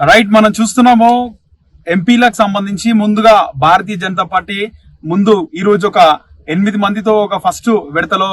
Right మనం చూస్తున్నాము. ఎంపీలకు సంబంధించి ముందుగా భారతీయ జనతా పార్టీ ముందు ఈ రోజు ఒక ఎనిమిది మందితో ఒక ఫస్ట్ విడతలో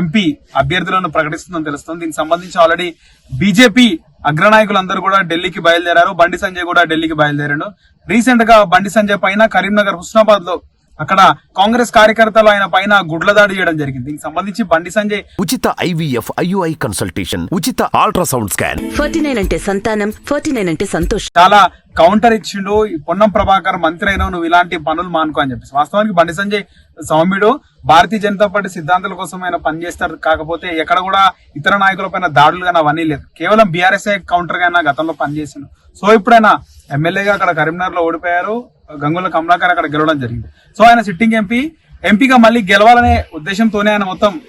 ఎంపీ అభ్యర్థులను ప్రకటిస్తుందని తెలుస్తుంది. దీనికి సంబంధించి ఆల్రెడీ బీజేపీ అగ్రనాయకులందరూ కూడా ఢిల్లీకి బయలుదేరారు. బండి సంజయ్ కూడా ఢిల్లీకి బయలుదేరాడు. రీసెంట్గా బండి సంజయ్ పైన కరీంనగర్ హుస్నాబాద్లో అక్కడ కాంగ్రెస్ కార్యకర్తలు ఆయన పైన గుడ్ల దాడి చేయడం జరిగింది. దీనికి సంబంధించి బండి సంజయ్ ఉచిత ఐవీఎఫ్ ఐయుఐ కన్సల్టేషన్ ఉచిత అల్ట్రాసౌండ్ స్కాన్. ఫార్టీ నైన్ అంటే సంతానం ఫార్టీ నైన్ అంటే సంతోషం. చాలా కౌంటర్ ఇచ్చిండు పొన్నం ప్రభాకర్ మంత్రి అయినా నువ్వు ఇలాంటి పనులు మానుకో అని చెప్పేసి. వాస్తవానికి బండి సంజయ్ సౌమ్యుడు భారతీయ జనతా పార్టీ సిద్ధాంతాల కోసం ఆయన పనిచేస్తారు కాకపోతే ఎక్కడ కూడా ఇతర నాయకుల పైన దాడులు కానీ అవన్నీ లేదు. కేవలం బీఆర్ఎస్ కౌంటర్గా గతంలో పనిచేసిండు. సో ఇప్పుడైనా ఎమ్మెల్యేగా అక్కడ కరీంనగర్లో ఓడిపోయారు. గంగుల కమలాకర్ అక్కడ గెలవడం జరిగింది. సో ఆయన సిట్టింగ్ ఎంపీ ఎంపీగా మళ్ళీ గెలవాలనే ఉద్దేశంతోనే ఆయన మొత్తం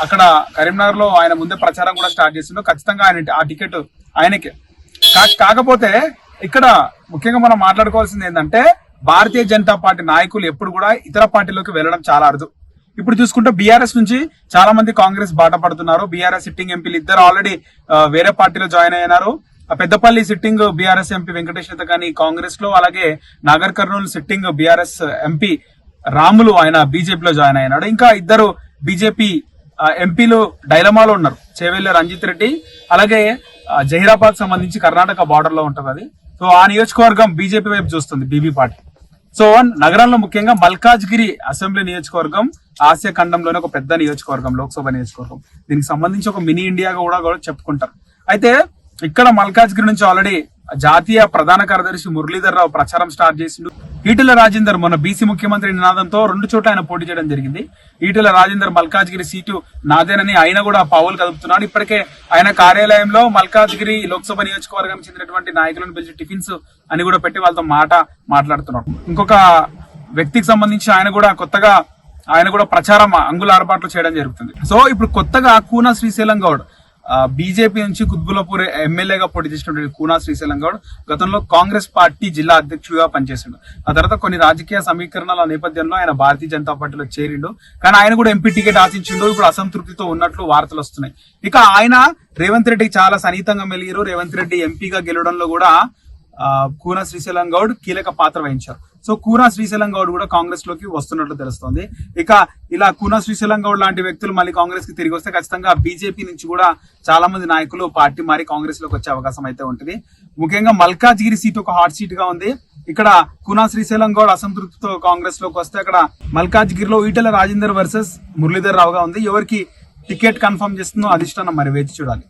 అక్కడ కరీంనగర్లో ఆయన ముందే ప్రచారం కూడా స్టార్ట్ చేసిండు. ఖచ్చితంగా ఆయన ఆ టికెట్ ఆయనకే. కా- కాకపోతే ఇక్కడ ముఖ్యంగా మనం మాట్లాడుకోవాల్సింది ఏంటంటే భారతీయ జనతా పార్టీ నాయకులు ఎప్పుడు కూడా ఇతర పార్టీలోకి వెళ్ళడం చాలా అరుదు. ఇప్పుడు చూసుకుంటే బీఆర్ఎస్ నుంచి చాలా మంది కాంగ్రెస్ బాట పడుతున్నారు. బీఆర్ఎస్ సిట్టింగ్ ఎంపీలు ఇద్దరు ఆల్రెడీ వేరే పార్టీలో జాయిన్ అయినారు. Peddapalli sitting BRS MP Venkatesh కానీ కాంగ్రెస్లో అలాగే Nagar Kurnool sitting BRS MP Ramulu ఆయన బీజేపీలో జాయిన్ అయినాడు. ఇంకా ఇద్దరు బీజేపీ ఎంపీలు డైలమాలో ఉన్నారు. చేవెళ్ళ రంజిత్ రెడ్డి అలాగే జహీరాబాద్ సంబంధించి కర్ణాటక బార్డర్లో ఉంటుంది అది. సో ఆ నియోజకవర్గం బీజేపీ వైపు చూస్తుంది బీబీ పార్టీ. సో నగరంలో ముఖ్యంగా మల్కాజ్గిరి అసెంబ్లీ నియోజకవర్గం ఆసియా ఖండంలోనే ఒక పెద్ద నియోజకవర్గం లోక్సభ నియోజకవర్గం. దీనికి సంబంధించి ఒక మినీ ఇండియాగా కూడా కూడా చెప్పుకుంటారు. అయితే ఇక్కడ మల్కాజ్గిరి నుంచి ఆల్రెడీ జాతీయ ప్రధాన కార్యదర్శి మురళీధర్ రావు ప్రచారం స్టార్ట్ చేసిండు. ఈటెల రాజేందర్ మొన్న బీసీ ముఖ్యమంత్రి నినాదంతో రెండు చోట్ల ఆయన పోటీ చేయడం జరిగింది. ఈటెల రాజేందర్ మల్కాజ్గిరి సీటు నాదేనని ఆయన కూడా పావులు కదుపుతున్నాడు. ఇప్పటికే ఆయన కార్యాలయంలో మల్కాజ్గిరి లోక్సభ నియోజకవర్గానికి చెందినటువంటి నాయకులను పిలిచి టిఫిన్స్ అని కూడా పెట్టి వాళ్ళతో మాట మాట్లాడుతున్నాడు ఇంకొక వ్యక్తికి సంబంధించి ఆయన కూడా కొత్తగా ఆయన కూడా ప్రచారం అంగుల ఏర్పాట్లు చేయడం జరుగుతుంది. సో ఇప్పుడు కొత్తగా కూనా శ్రీశైలం గౌడ్ బీజేపీ నుంచి కుత్బులపూర్ ఎమ్మెల్యేగా పోటీ చేసినటువంటి కూనా శ్రీశైలం గౌడ్ గతంలో కాంగ్రెస్ పార్టీ జిల్లా అధ్యక్షుడిగా పనిచేసిండు. ఆ తర్వాత కొన్ని రాజకీయ సమీకరణల నేపథ్యంలో ఆయన భారతీయ జనతా పార్టీలో చేరిండు. కానీ ఆయన కూడా ఎంపీ టికెట్ ఆశించిండు. ఇప్పుడు అసంతృప్తితో ఉన్నట్లు వార్తలు వస్తున్నాయి. ఇక ఆయన రేవంత్ రెడ్డికి చాలా సన్నిహితంగా మెలిగారు. రేవంత్ రెడ్డి ఎంపీగా గెలవడంలో కూడా కూన శ్రీశైలం గౌడ్ కీలక పాత్ర వహించారు. సో కూన శ్రీశైలం గౌడ్ కూడా కాంగ్రెస్లోకి వస్తున్నట్లు తెలుస్తోంది. ఇక ఇలా కూన శ్రీశైలం గౌడ్ లాంటి వ్యక్తులు మళ్ళీ కాంగ్రెస్కి తిరిగి వస్తే ఖచ్చితంగా బీజేపీ నుంచి కూడా చాలా మంది నాయకులు పార్టీ మారి కాంగ్రెస్లోకి వచ్చే అవకాశం అయితే ఉంటుంది. ముఖ్యంగా మల్కాజ్గిరి సీట్ ఒక హాట్ సీట్గా ఉంది. ఇక్కడ కూనా శ్రీశైలం గౌడ్ అసంతృప్తితో కాంగ్రెస్లోకి వస్తే అక్కడ మల్కాజ్గిరిలో ఈటల రాజేందర్ వర్సెస్ మురళీధర్ రావుగా ఉంది. ఎవరికి టికెట్ కన్ఫర్మ్ చేస్తుందో అధిష్టానం మరి వేచి చూడాలి.